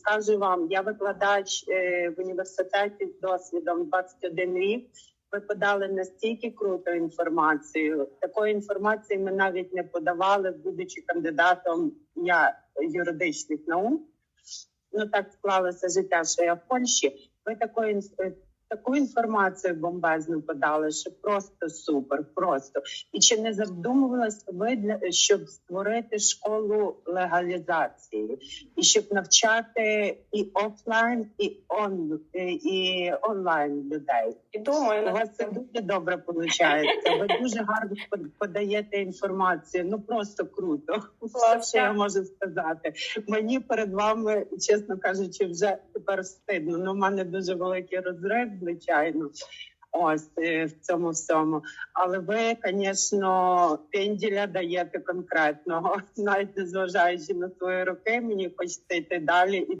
скажу вам, я викладач е, в університеті з досвідом 21 рік. Ви подали настільки круту інформацію. Такої інформації ми навіть не подавали, будучи кандидатом я юридичних наук. Ну так склалося життя, що я в Польщі. Ви такої таку інформацію бомбезну подали, що просто супер, просто. І чи не задумувалися ви для щоб створити школу легалізації і щоб навчати і офлайн, і он і онлайн людей? І думаю У вас це дуже добре виходить. Ви дуже гарно подаєте інформацію. Ну просто круто. Все, що я можу сказати. Мені перед вами, чесно кажучи, вже тепер стидно. Ну, в мене дуже великий розрив, звичайно. Ось е, в цьому всьому. Але ви, звісно, пенділя даєте конкретного, навіть незважаючи на свої роки, мені хочеться йти далі